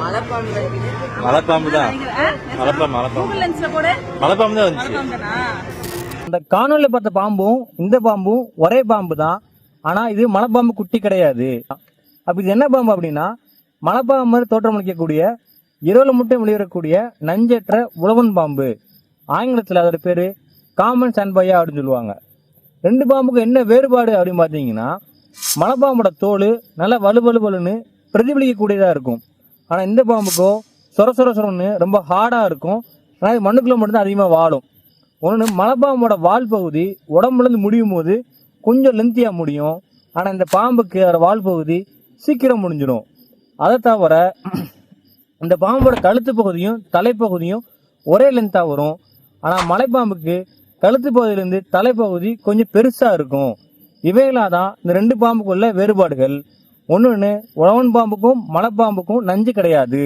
மலைப்பாம்பு தான். மலைப்பாம்பு தான். மலைப்பாம்பு. மலைப்பாம்பு தான் வந்துச்சு இந்த காணொலியில பார்த்த பாம்பும் இந்த பாம்பும் ஒரே பாம்பு தான். ஆனா இது மலைப்பாம்பு குட்டி கிடையாது. அப்ப இது என்ன பாம்பு அப்படின்னா மலைப்பாம்பு மாதிரி தோற்றமளிக்கக்கூடிய இரவுல மட்டும் வெளியேறக்கூடிய நஞ்சற்ற உழவன் பாம்பு. ஆங்கிலத்தில் அதோட பேரு காமன் சன்பையா அப்படின்னு சொல்லுவாங்க. ரெண்டு பாம்புக்கும் என்ன வேறுபாடு அப்படின்னு பார்த்தீங்கன்னா மலைப்பாம்போட தோல் நல்லா வலு வலு வலுன்னு பிரதிபலிக்கக்கூடியதாக இருக்கும். ஆனால் இந்த பாம்புக்கும் சொர சொர சொரன்னு ரொம்ப ஹார்டாக இருக்கும். ஆனால் இது மண்ணுக்குள்ளே மட்டும்தான் அதிகமாக வாழும். ஒன்று மலைப்பாம்போட வால் பகுதி உடம்புலேருந்து முடியும் போது கொஞ்சம் லென்த்தியாக முடியும். ஆனால் இந்த பாம்புக்கு அதோட வால் பகுதி சீக்கிரம் முடிஞ்சிடும். அதை தவிர இந்த பாம்போட கழுத்து பகுதியும் தலைப்பகுதியும் ஒரே லென்த்தாக வரும். ஆனால் மலைப்பாம்புக்கு கழுத்து பகுதியிலேருந்து தலைப்பகுதி கொஞ்சம் பெருசாக இருக்கும். இவைகளாக தான் இந்த ரெண்டு பாம்புக்குள்ள வேறுபாடுகள். ஒன்று உழவன் பாம்புக்கும் மலைப்பாம்புக்கும் நஞ்சு கிடையாது.